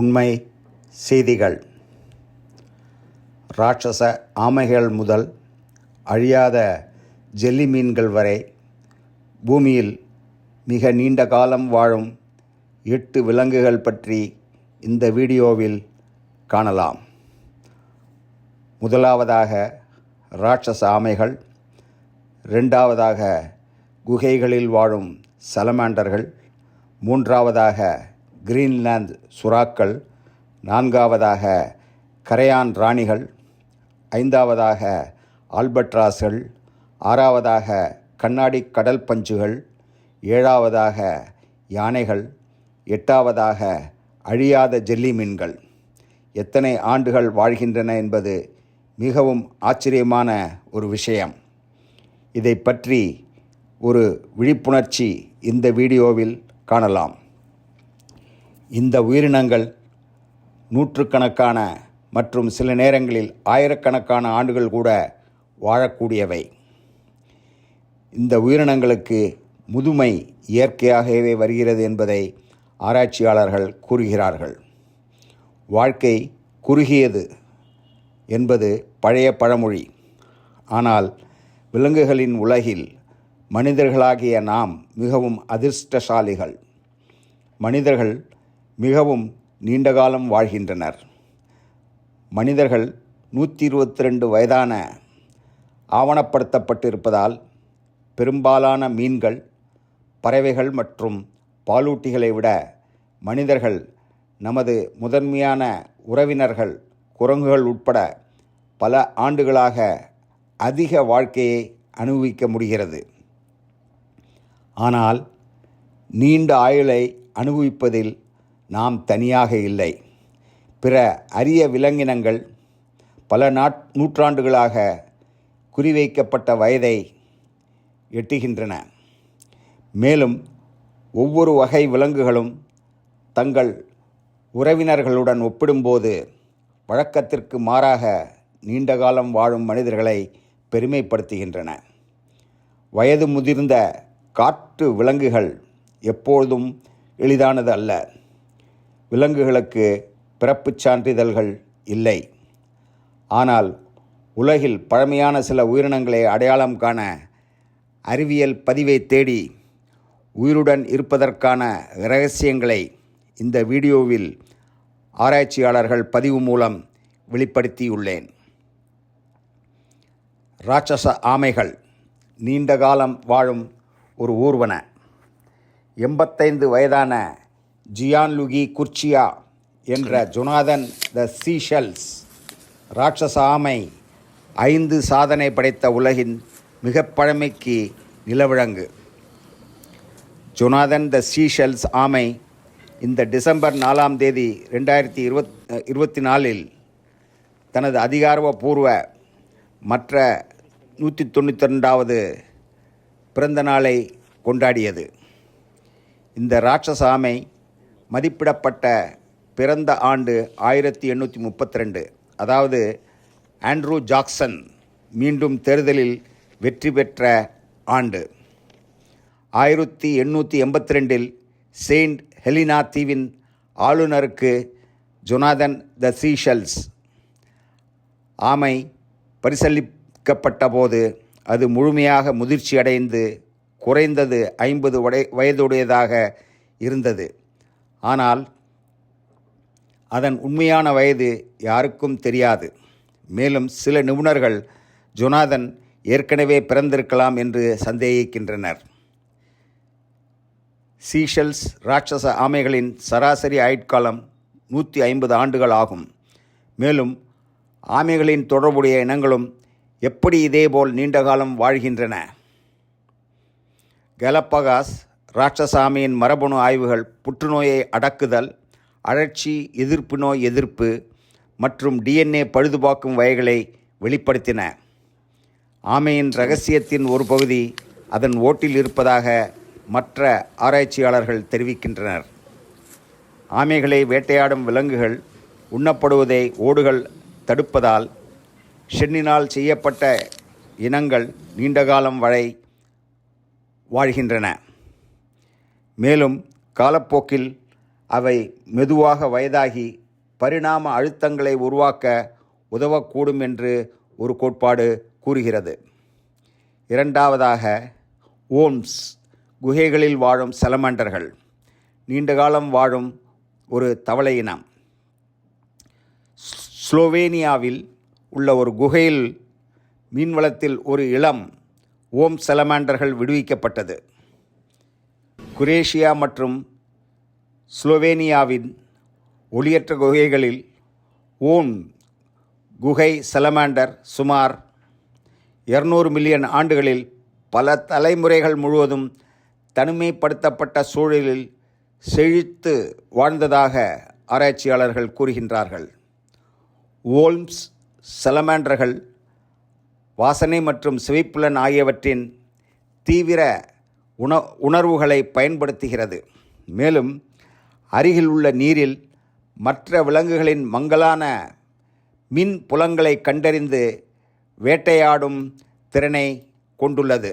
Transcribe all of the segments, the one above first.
உண்மை செய்திகள். ராட்சச ஆமைகள் முதல் அழியாத ஜெல்லி மீன்கள் வரை பூமியில் மிக நீண்ட காலம் வாழும் எட்டு விலங்குகள் பற்றி இந்த வீடியோவில் காணலாம். முதலாவதாக ராட்சச ஆமைகள் ரெண்டாவதாக குகைகளில் வாழும் சலமாண்டர்கள் மூன்றாவதாக கிரீன்லாந்து சுறாக்கள் நான்காவதாக கரையான் ராணிகள் ஐந்தாவதாக ஆல்பட்ராஸ்கள் ஆறாவதாக கண்ணாடி கடல் பஞ்சுகள் ஏழாவதாக யானைகள் எட்டாவதாக அழியாத ஜெல்லி மீன்கள். எத்தனை ஆண்டுகள் வாழ்கின்றன என்பது மிகவும் ஆச்சரியமான ஒரு விஷயம். இதை பற்றி ஒரு விழிப்புணர்ச்சி இந்த வீடியோவில் காணலாம். இந்த உயிரினங்கள் நூற்றுக்கணக்கான மற்றும் சில நேரங்களில் ஆயிரக்கணக்கான ஆண்டுகள் கூட வாழக்கூடியவை. இந்த உயிரினங்களுக்கு முதுமை இயற்கையாகவே வருகிறது என்பதை ஆராய்ச்சியாளர்கள் கூறுகிறார்கள். வாழ்க்கை குறுகியது என்பது பழைய பழமொழி. ஆனால் விலங்குகளின் உலகில் மனிதர்களாகிய நாம் மிகவும் அதிர்ஷ்டசாலிகள். மனிதர்கள் மிகவும் நீண்ட காலம் வாழ்கின்றனர். மனிதர்கள் நூற்றி இருபத்தி ரெண்டு வயதான ஆவணப்படுத்தப்பட்டிருப்பதால் பெரும்பாலான மீன்கள் பறவைகள் மற்றும் பாலூட்டிகளை விட மனிதர்கள் நமது முதன்மையான உறவினர்கள் குரங்குகள் உட்பட பல ஆண்டுகளாக அதிக வாழ்க்கையை அனுபவிக்க முடிகிறது. ஆனால் நீண்ட ஆயுளை அனுபவிப்பதில் நாம் தனியாக இல்லை. பிற அரிய விலங்கினங்கள் பல நாட் நூற்றாண்டுகளாக குறிவைக்கப்பட்ட வயதை எட்டுகின்றன. மேலும் ஒவ்வொரு வகை விலங்குகளும் தங்கள் உறவினர்களுடன் ஒப்பிடும்போது வழக்கத்திற்கு மாறாக நீண்ட காலம் வாழும் மனிதர்களை பெருமைப்படுத்துகின்றன. வயது முதிர்ந்த காட்டு விலங்குகள் எப்பொழுதும் எளிதானது அல்ல. விலங்குகளுக்கு பிறப்புச் சான்றிதழ்கள் இல்லை. ஆனால் உலகில் பழமையான சில உயிரினங்களை அடையாளம் காண அறிவியல் பதிவை தேடி உயிருடன் இருப்பதற்கான இரகசியங்களை இந்த வீடியோவில் ஆராய்ச்சியாளர்கள் பதிவு மூலம் வெளிப்படுத்தியுள்ளேன். ராட்சச ஆமைகள் நீண்ட காலம் வாழும் ஒரு ஊர்வன எண்பத்தைந்து வயதான ஜியான்லுகி குர்ச்சியா என்ற ஜொனாதன் த சீஷல்ஸ் ராட்சசாமை ஐந்து சாதனை படைத்த உலகின் மிக பழமைக்கு நிலவிழங்கு. ஜொனாதன் த சீஷல்ஸ் ஆமை இந்த டிசம்பர் நாலாம் தேதி ரெண்டாயிரத்தி இருபத் இருபத்தி நாலில் தனது அதிகாரப்பூர்வ மற்ற நூற்றி தொண்ணூற்றி ரெண்டாவது பிறந்த நாளை கொண்டாடியது. இந்த ராட்சச ஆமை மதிப்பிடப்பட்ட பிறந்த ஆண்டு ஆயிரத்தி எண்ணூற்றி முப்பத்தி ரெண்டு. அதாவது ஆண்ட்ரூ ஜாக்சன் மீண்டும் தேர்தலில் வெற்றி பெற்ற ஆண்டு. ஆயிரத்தி எண்ணூற்றி எண்பத்தி ரெண்டில் செயின்ட் ஹெலினா தீவின் ஆளுநருக்கு ஜொனாதன் த சீஷல்ஸ் ஆமை பரிசளிக்கப்பட்ட போது அது முழுமையாக முதிர்ச்சியடைந்து குறைந்தது ஐம்பது வடை வயதுடையதாக இருந்தது. ஆனால் அதன் உண்மையான வயது யாருக்கும் தெரியாது. மேலும் சில நிபுணர்கள் ஜொனாதன் ஏற்கனவே பிறந்திருக்கலாம் என்று சந்தேகிக்கின்றனர். சீஷல்ஸ் ராட்சச ஆமைகளின் சராசரி ஆயுட்காலம் நூற்றி ஐம்பது ஆண்டுகள் ஆகும். மேலும் ஆமைகளின் தொடர்புடைய இனங்களும் எப்படி இதேபோல் நீண்ட காலம் வாழ்கின்றன? கலப்பகாஸ் ராட்சசாமியின் மரபணு ஆய்வுகள் புற்றுநோயை அடக்குதல் அழற்சி எதிர்ப்பு நோய் எதிர்ப்பு மற்றும் டிஎன்ஏ பழுதுபார்க்கும் வகைகளை வெளிப்படுத்தின. ஆமையின் ரகசியத்தின் ஒரு பகுதி அதன் ஓட்டில் இருப்பதாக மற்ற ஆராய்ச்சியாளர்கள் தெரிவிக்கின்றனர். ஆமைகளை வேட்டையாடும் விலங்குகள் உண்ணப்படுவதை ஓடுகள் தடுப்பதால் ஷென்னினால் செய்யப்பட்ட இனங்கள் நீண்டகாலம் வரை வாழ்கின்றன. மேலும் காலப்போக்கில் அவை மெதுவாக வயதாகி பரிணாம அழுத்தங்களை உருவாக்க உதவக்கூடும் என்று ஒரு கோட்பாடு கூறுகிறது. இரண்டாவதாக ஓம்ஸ் குகைகளில் வாழும் செலமண்டர்கள். நீண்ட காலம் வாழும் ஒரு தவளை இனம். ஸ்லோவேனியாவில் உள்ள ஒரு குகையில் மீன்வளத்தில் ஒரு இளம் ஓம் செலமாண்டர்கள் விடுவிக்கப்பட்டது. குரேஷியா மற்றும் ஸ்லோவேனியாவின் ஒளியற்ற குகைகளில் ஓன் குகை செலமாண்டர் சுமார் இருநூறு மில்லியன் ஆண்டுகளில் பல தலைமுறைகள் முழுவதும் தனிமைப்படுத்தப்பட்ட சூழலில் செழித்து வாழ்ந்ததாக ஆராய்ச்சியாளர்கள் கூறுகின்றார்கள். ஓல்ம்ஸ் செலமாண்டர்கள் வாசனை மற்றும் சிவைப்புலன் ஆகியவற்றின் தீவிர உண உணர்வுகளை பயன்படுத்துகிறது. மேலும் அருகில் உள்ள நீரில் மற்ற விலங்குகளின் மங்கலான மின் புலங்களை கண்டறிந்து வேட்டையாடும் திறனை கொண்டுள்ளது.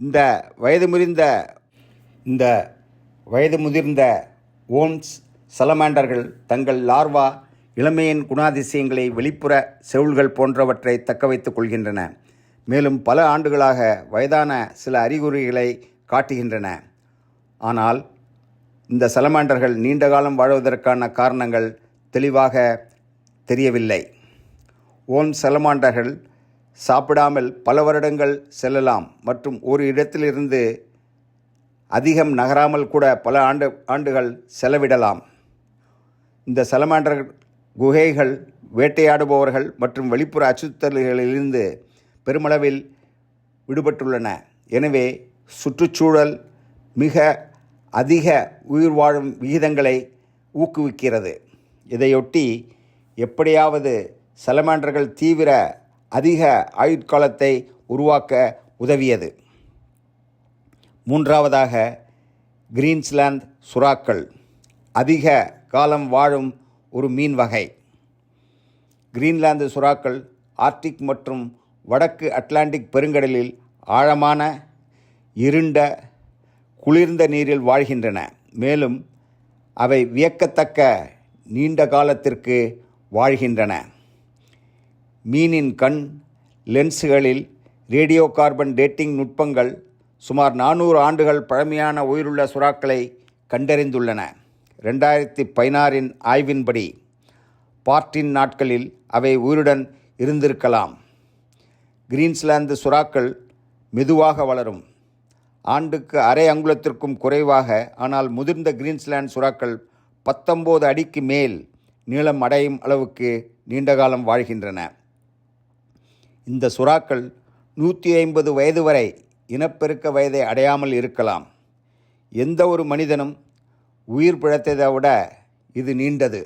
இந்த வயது முதிர்ந்த இந்த வயது முதிர்ந்த ஓன்ஸ் சலமாண்டர்கள் தங்கள் லார்வா இளமையின் குணாதிசயங்களை வெளிப்புற செவுள்கள் போன்றவற்றை தக்க வைத்துக் கொள்கின்றன. மேலும் பல ஆண்டுகளாக வயதான சில அறிகுறிகளை காட்டுகின்றன. ஆனால் இந்த சலமாண்டர்கள் நீண்ட காலம் வாழ்வதற்கான காரணங்கள் தெளிவாக தெரியவில்லை. ஓன் சலமாண்டர்கள் சாப்பிடாமல் பல வருடங்கள் செல்லலாம் மற்றும் ஒரு இடத்திலிருந்து அதிகம் நகராமல் கூட பல ஆண்டு ஆண்டுகள் செலவிடலாம். இந்த சலமாண்டர் குகைகள் வேட்டையாடுபவர்கள் மற்றும் வெளிப்புற அச்சுறுத்தல்களிலிருந்து பெருமளவில் விடுபட்டுள்ளன. எனவே சுற்றுச்சூழல் மிக அதிக உயிர் வாழும் விகிதங்களை ஊக்குவிக்கிறது. இதையொட்டி எப்படியாவது செலமாண்டர்கள் தீவிர அதிக ஆயுட்காலத்தை உருவாக்க உதவியது. மூன்றாவதாக கிரீன்ஸ்லாந்து சுறாக்கள். அதிக காலம் வாழும் ஒரு மீன் வகை கிரீன்லாந்து சுறாக்கள் ஆர்டிக் மற்றும் வடக்கு அட்லாண்டிக் பெருங்கடலில் ஆழமான இருண்ட குளிர்ந்த நீரில் வாழ்கின்றன. மேலும் அவை வியக்கத்தக்க நீண்ட காலத்திற்கு வாழ்கின்றன. மீனின் கண் லென்ஸுகளில் ரேடியோ கார்பன் டேட்டிங் நுட்பங்கள் சுமார் நானூறு ஆண்டுகள் பழமையான உயிருள்ள சுறாக்களை கண்டறிந்துள்ளன. ரெண்டாயிரத்தி பதினாறின் ஆய்வின்படி பார்ட்டின் நாட்களில் அவை உயிருடன் இருந்திருக்கலாம். கிரீன்ஸ்லாந்து சுறாக்கள் மெதுவாக வளரும். ஆண்டுக்கு அரை அங்குலத்திற்கும் குறைவாக ஆனால் முதிர்ந்த கிரீன்ஸ்லாந்து சுறாக்கள் பத்தொம்போது அடிக்கு மேல் நீளம் அடையும் அளவுக்கு நீண்டகாலம் வாழ்கின்றன. இந்த சுறாக்கள் நூற்றி ஐம்பது வயது வரை இனப்பெருக்க வயதை அடையாமல் இருக்கலாம். எந்த ஒரு மனிதனும் உயிர் பிழைத்ததை விட இது நீண்டது.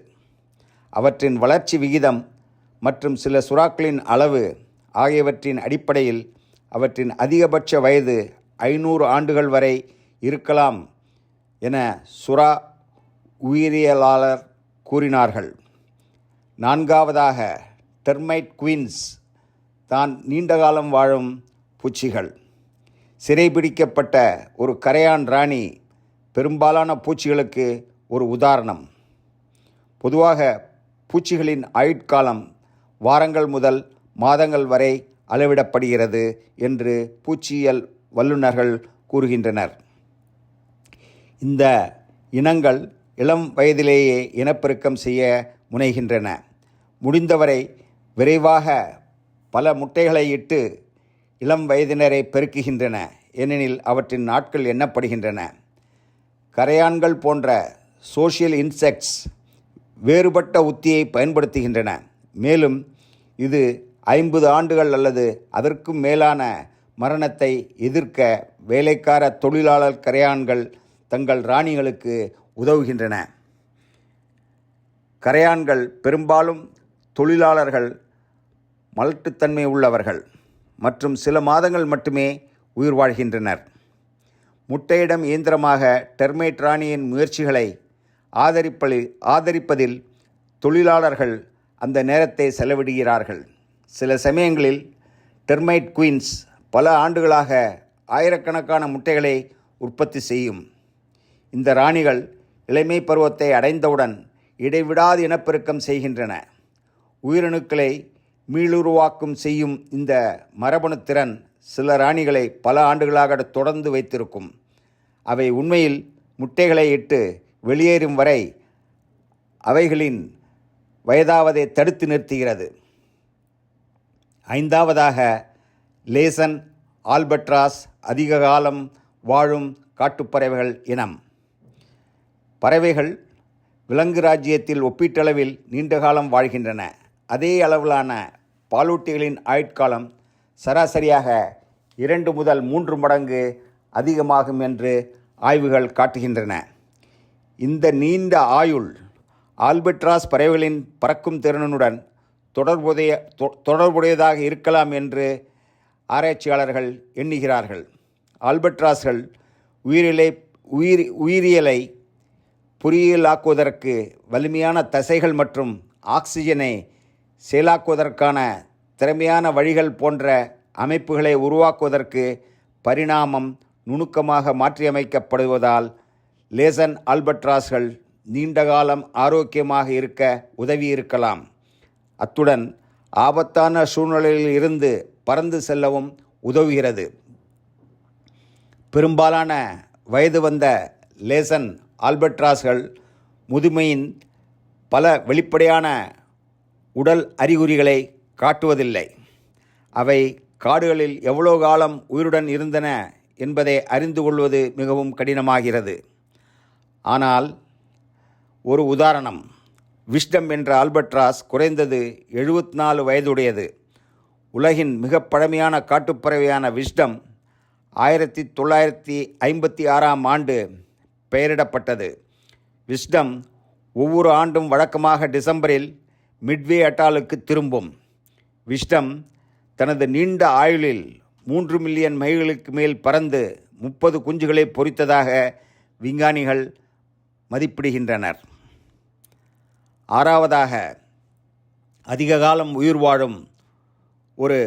அவற்றின் வளர்ச்சி விகிதம் மற்றும் சில சுறாக்களின் அளவு ஆகியவற்றின் அடிப்படையில் அவற்றின் அதிகபட்ச வயது ஐநூறு ஆண்டுகள் வரை இருக்கலாம் என சுறா உயிரியலாளர் கூறினார்கள். நான்காவதாக டெர்மைட் குயின்ஸ் தான் நீண்டகாலம் வாழும் பூச்சிகள். சிறைபிடிக்கப்பட்ட ஒரு கரையான் ராணி பெரும்பாலான பூச்சிகளுக்கு ஒரு உதாரணம். பொதுவாக பூச்சிகளின் ஆயுட்காலம் வாரங்கள் முதல் மாதங்கள் வரை அளவிடப்படுகிறது என்று பூச்சியியல் வல்லுநர்கள் கூறுகின்றனர். இந்த இனங்கள் இளம் வயதிலேயே இனப்பெருக்கம் செய்ய முனைகின்றன. முடிந்தவரை விரைவாக பல முட்டைகளை இட்டு இளம் வயதினரை பெருக்குகின்றன. ஏனெனில் அவற்றின் நாட்கள் எண்ணப்படுகின்றன. கரையான்கள் போன்ற சோஷியல் இன்செக்ட்ஸ் வேறுபட்ட உத்தியை பயன்படுத்துகின்றன. மேலும் இது ஐம்பது ஆண்டுகள் அல்லது அதற்கும் மேலான மரணத்தை எதிர்க்க வேலைக்கார தொழிலாளர் கரையான்கள் தங்கள் ராணிகளுக்கு உதவுகின்றன. கரையான்கள் பெரும்பாலும் தொழிலாளர்கள் மலட்டுத்தன்மை உள்ளவர்கள் மற்றும் சில மாதங்கள் மட்டுமே உயிர் வாழ்கின்றனர். முட்டையிடம் இயந்திரமாக டெர்மைட் ராணியின் முயற்சிகளை ஆதரிப்பளி ஆதரிப்பதில் தொழிலாளர்கள் அந்த நேரத்தை செலவிடுகிறார்கள். சில சமயங்களில் டெர்மைட் குயின்ஸ் பல ஆண்டுகளாக ஆயிரக்கணக்கான முட்டைகளை உற்பத்தி செய்யும். இந்த ராணிகள் இளமை பருவத்தை அடைந்தவுடன் இடைவிடாது இனப்பெருக்கம் செய்கின்றன. உயிரணுக்களை மீளுருவாக்கும் செய்யும் இந்த மரபணு திறன் சில ராணிகளை பல ஆண்டுகளாக தொடர்ந்து வைத்திருக்கும். அவை உண்மையில் முட்டைகளை இட்டு வெளியேறும் வரை அவைகளின் வயதாவதை தடுத்து நிறுத்துகிறது. ஐந்தாவதாக லேசன் ஆல்பட்ராஸ் அதிக காலம் வாழும் காட்டுப்பறவைகள் இனம். பறவைகள் விலங்கு ராஜ்யத்தில் ஒப்பீட்டளவில் நீண்ட காலம் வாழ்கின்றன. அதே அளவிலான பாலூட்டிகளின் ஆயுட்காலம் சராசரியாக இரண்டு முதல் மூன்று மடங்கு அதிகமாகும் என்று ஆய்வுகள் காட்டுகின்றன. இந்த நீண்ட ஆயுள் ஆல்பட்ராஸ் பறவைகளின் பறக்கும் திறனுடன் தொடர்புடைய தொ- தொடர்புடையதாக இருக்கலாம் என்று ஆராய்ச்சியாளர்கள் எண்ணுகிறார்கள். ஆல்பட்ராஸ்கள் உயிரிலை உயிர் உயிரியலை பொறியியலாக்குவதற்கு வலிமையான தசைகள் மற்றும் ஆக்சிஜனை செயலாக்குவதற்கான திறமையான வழிகள் போன்ற அமைப்புகளை உருவாக்குவதற்கு பரிணாமம் நுணுக்கமாக மாற்றியமைக்கப்படுவதால் லேசன் ஆல்பட்ராஸ்கள் நீண்ட காலம் ஆரோக்கியமாக இருக்க உதவி இருக்கலாம் அத்துடன் ஆபத்தான சூழ்நிலையில் இருந்து பறந்து செல்லவும் உதவுகிறது. பெரும்பாலான வயது வந்த லேசன் ஆல்பட்ராஸ்கள் முதுமையின் பல வெளிப்படையான உடல் அறிகுறிகளை காட்டுவதில்லை. அவை காடுகளில் எவ்வளோ காலம் உயிருடன் இருந்தன என்பதை அறிந்து கொள்வது மிகவும் கடினமாகிறது. ஆனால் ஒரு உதாரணம். விஷ்டம் என்ற ஆல்பட்ராஸ் குறைந்தது 74 நாலு வயதுடையது. உலகின் மிக பழமையான காட்டுப்பறவையான விஷ்டம் ஆயிரத்தி தொள்ளாயிரத்தி ஐம்பத்தி ஆறாம் ஆண்டு பெயரிடப்பட்டது. விஸ்டம் ஒவ்வொரு ஆண்டும் வழக்கமாக டிசம்பரில் மிட்வே அட்டாலுக்கு திரும்பும். விஸ்டம் தனது நீண்ட ஆயுளில் மூன்று மில்லியன் மைல்களுக்கு மேல் பறந்து முப்பது குஞ்சுகளை பொறித்ததாக விஞ்ஞானிகள் மதிப்பிடுகின்றனர். ஆறாவதாக அதிக காலம் உயிர் வாழும் ஒரு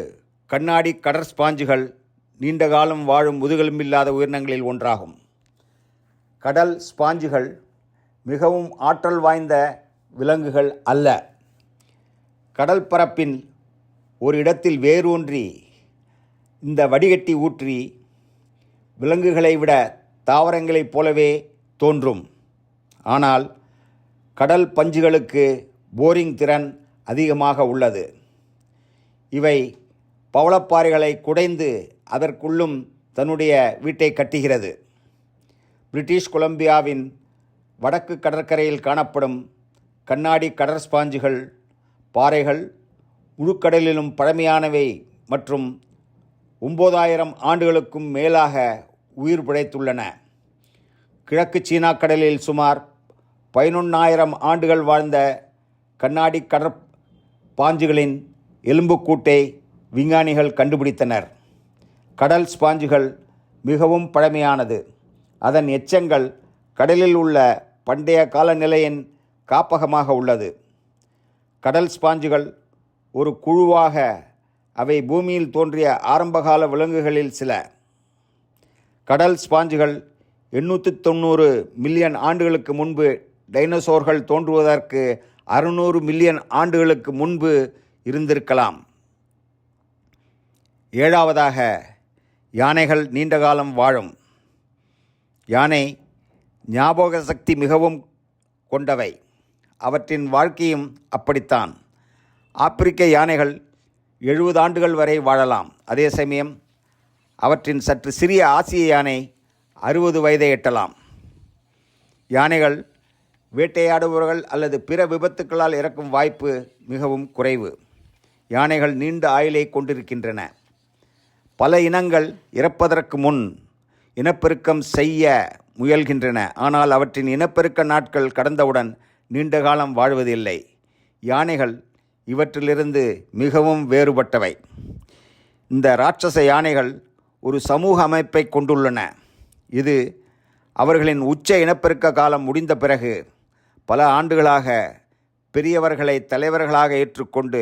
கண்ணாடி கடற்ஸ்பாஞ்சுகள் நீண்ட காலம் வாழும் முதுகெலும்பில்லாத உயிரினங்களில் ஒன்றாகும். கடல் ஸ்பாஞ்சுகள் மிகவும் ஆற்றல் வாய்ந்த விலங்குகள் அல்ல. கடல் பரப்பின் ஒரு இடத்தில் வேரூன்றி இந்த வடிகட்டி ஊற்றி விலங்குகளை விட தாவரங்களைப் போலவே தோன்றும். ஆனால் கடல் பஞ்சுகளுக்கு போரிங் திறன் அதிகமாக உள்ளது. இவை பவளப்பாறைகளை குடைந்து அதற்குள்ளும் தன்னுடைய வீட்டை கட்டுகிறது. பிரிட்டிஷ் கொலம்பியாவின் வடக்கு கடற்கரையில் காணப்படும் கண்ணாடி கடற்ஸ்பாஞ்சுகள் பாறைகள் முழுக்கடலிலும் பழமையானவை மற்றும் ஒம்பதாயிரம் ஆண்டுகளுக்கும் மேலாக உயிர் பிழைத்துள்ளன. கிழக்கு சீனா கடலில் சுமார் பதினொன்னாயிரம் ஆண்டுகள் வாழ்ந்த கண்ணாடி கடற்பாஞ்சுகளின் எலும்புக்கூட்டை விஞ்ஞானிகள் கண்டுபிடித்தனர். கடல் ஸ்பாஞ்சுகள் மிகவும் பழமையானது. அதன் எச்சங்கள் கடலில் உள்ள பண்டைய காலநிலையின் காப்பகமாக உள்ளது. கடல் ஸ்பாஞ்சுகள் ஒரு குழுவாக அவை பூமியில் தோன்றிய ஆரம்பகால விலங்குகளில் சில. கடல் ஸ்பாஞ்சுகள் எண்ணூற்றி தொண்ணூறு மில்லியன் ஆண்டுகளுக்கு முன்பு டைனோசோர்கள் தோன்றுவதற்கு அறுநூறு மில்லியன் ஆண்டுகளுக்கு முன்பு இருந்திருக்கலாம். ஏழாவதாக யானைகள் நீண்ட காலம் வாழும். யானை ஞாபக சக்தி மிகவும் கொண்டவை. அவற்றின் வாழ்க்கையும் அப்படித்தான். ஆப்பிரிக்க யானைகள் எழுபது ஆண்டுகள் வரை வாழலாம். அதே சமயம் அவற்றின் சற்று சிறிய ஆசிய யானை அறுபது வயதை எட்டலாம். யானைகள் வேட்டையாடுபவர்கள் அல்லது பிற விபத்துக்களால் இறக்கும் வாய்ப்பு மிகவும் குறைவு. யானைகள் நீண்ட ஆயுளை கொண்டிருக்கின்றன. பல இனங்கள் இறப்பதற்கு முன் இனப்பெருக்கம் செய்ய முயல்கின்றன. ஆனால் அவற்றின் இனப்பெருக்க நாட்கள் கடந்தவுடன் நீண்ட காலம் வாழ்வதில்லை. யானைகள் இவற்றிலிருந்து மிகவும் வேறுபட்டவை. இந்த ராட்சச யானைகள் ஒரு சமூக அமைப்பை கொண்டுள்ளன. இது அவர்களின் உச்ச இனப்பெருக்க காலம் முடிந்த பிறகு பல ஆண்டுகளாக பெரியவர்களை தலைவர்களாக ஏற்றுக்கொண்டு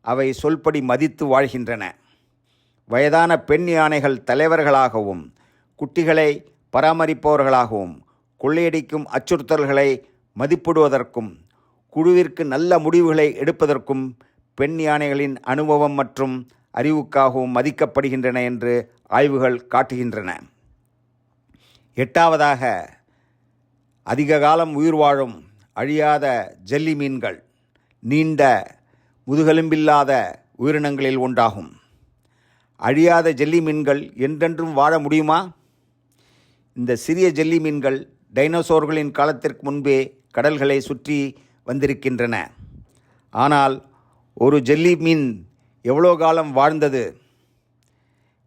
அவை சொல்படி மதித்து வாழ்கின்றன. வயதான பெண் யானைகள் தலைவர்களாகவும் குட்டிகளை பராமரிப்பவர்களாகவும் கொள்ளையடிக்கும் அச்சுறுத்தல்களை மதிப்பிடுவதற்கும் குழுவிற்கு நல்ல முடிவுகளை எடுப்பதற்கும் பெண் யானைகளின் அனுபவம் மற்றும் அறிவுக்காகவும் மதிக்கப்படுகின்றன என்று ஆய்வுகள் காட்டுகின்றன. எட்டாவதாக அதிக காலம் உயிர் வாழும் அழியாத ஜெல்லி மீன்கள் நீண்ட முதுகெலும்பில்லாத உயிரினங்களில் ஒன்றாகும். அழியாத ஜெல்லி மீன்கள் என்றென்றும் வாழ முடியுமா? இந்த சிறிய ஜெல்லி மீன்கள் டைனோசோர்களின் காலத்திற்கு முன்பே கடல்களை சுற்றி வந்திருக்கின்றன. ஆனால் ஒரு ஜெல்லி மீன் எவ்வளோ காலம் வாழ்ந்தது?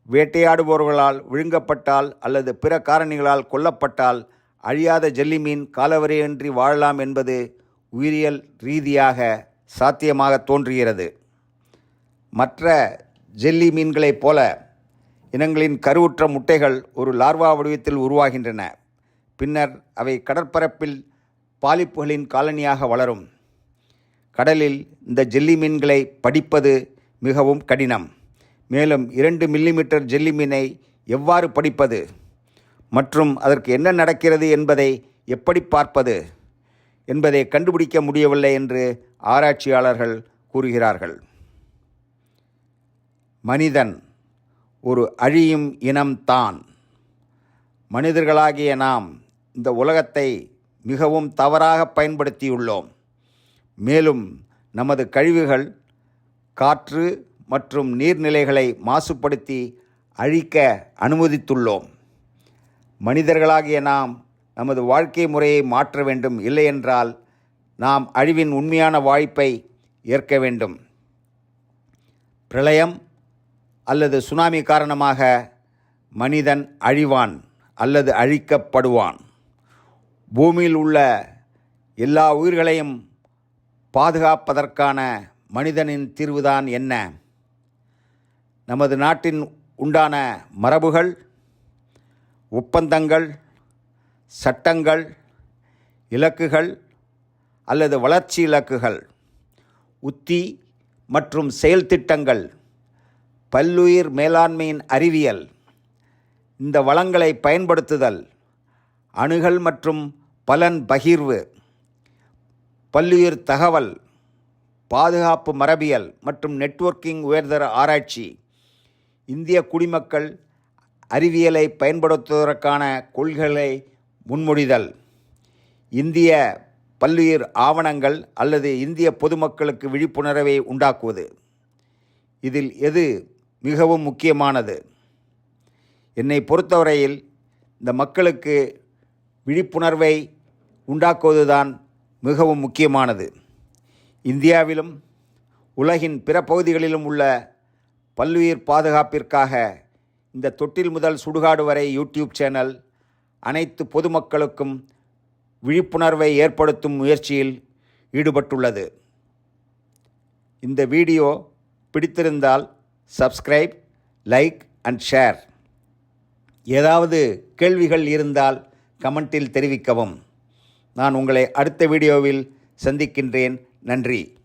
வேட்டையாடுபவர்களால் விழுங்கப்பட்டால் அல்லது பிற காரணிகளால் கொல்லப்பட்டால் அழியாத ஜெல்லி மீன் காலவரையின்றி வாழலாம் என்பது உயிரியல் ரீதியாக சாத்தியமாக தோன்றுகிறது. மற்ற ஜெல்லி மீன்களைப் போல இனங்களின் கருவுற்ற முட்டைகள் ஒரு லார்வா வடிவத்தில் உருவாகின்றன. பின்னர் அவை கடற்பரப்பில் பாலிப்புகளின் காலனியாக வளரும். கடலில் இந்த ஜெல்லி மீன்களை படிப்பது மிகவும் கடினம். மேலும் இரண்டு மில்லிமீட்டர் ஜெல்லி மீனை எவ்வாறு படிப்பது? மற்றும் அதற்கு என்ன நடக்கிறது என்பதை எப்படி பார்ப்பது என்பதை கண்டுபிடிக்க முடியவில்லை என்று ஆராய்ச்சியாளர்கள் கூறுகிறார்கள். மனிதன் ஒரு அழியும் இனம்தான் மனிதர்களாகிய நாம் இந்த உலகத்தை மிகவும் தவறாக பயன்படுத்தியுள்ளோம். மேலும் நமது கழிவுகள் காற்று மற்றும் நீர்நிலைகளை மாசுபடுத்தி அழிக்க அனுமதித்துள்ளோம். மனிதர்களாகிய நாம் நமது வாழ்க்கை முறையை மாற்ற வேண்டும். இல்லையென்றால் நாம் அழிவின் உண்மையான வாய்ப்பை ஏற்க வேண்டும். பிரளயம் அல்லது சுனாமி காரணமாக மனிதன் அழிவான் அல்லது அழிக்கப்படுவான். பூமியில் உள்ள எல்லா உயிர்களையும் பாதுகாப்பதற்கான மனிதனின் தீர்வுதான் என்ன? நமது நாட்டின் உண்டான மரபுகள் ஒப்பந்தங்கள் சட்டங்கள் இலக்குகள் அல்லது வளர்ச்சி இலக்குகள் உத்தி மற்றும் செயல் திட்டங்கள் பல்லுயிர் மேலாண்மையின் அறிவியல் இந்த வளங்களை பயன்படுத்துதல் அணுகல் மற்றும் பலன் பகிர்வு பல்லுயிர் தகவல் பாதுகாப்பு மரபியல் மற்றும் நெட்வொர்க்கிங் உயர்தர ஆராய்ச்சி இந்திய குடிமக்கள் அறிவியலை பயன்படுத்துவதற்கான கொள்கைகளை முன்மொழிதல். இந்திய பல்லுயிர் ஆவணங்கள் அல்லது இந்திய பொதுமக்களுக்கு விழிப்புணர்வை உண்டாக்குவது. இதில் எது மிகவும் முக்கியமானது? என்னை பொறுத்தவரையில் இந்த மக்களுக்கு விழிப்புணர்வை உண்டாக்குவதுதான் மிகவும் முக்கியமானது. இந்தியாவிலும் உலகின் பிற பகுதிகளிலும் உள்ள பல்லுயிர் பாதுகாப்பிற்காக இந்த தொட்டில் முதல் சுடுகாடு வரை யூடியூப் சேனல் அனைத்து பொதுமக்களுக்கும் விழிப்புணர்வை ஏற்படுத்தும் முயற்சியில் ஈடுபட்டுள்ளது. இந்த வீடியோ பிடித்திருந்தால் சப்ஸ்கிரைப் லைக் அண்ட் ஷேர். ஏதாவது கேள்விகள் இருந்தால் கமெண்ட்டில் தெரிவிக்கவும். நான் உங்களை அடுத்த வீடியோவில் சந்திக்கின்றேன். நன்றி.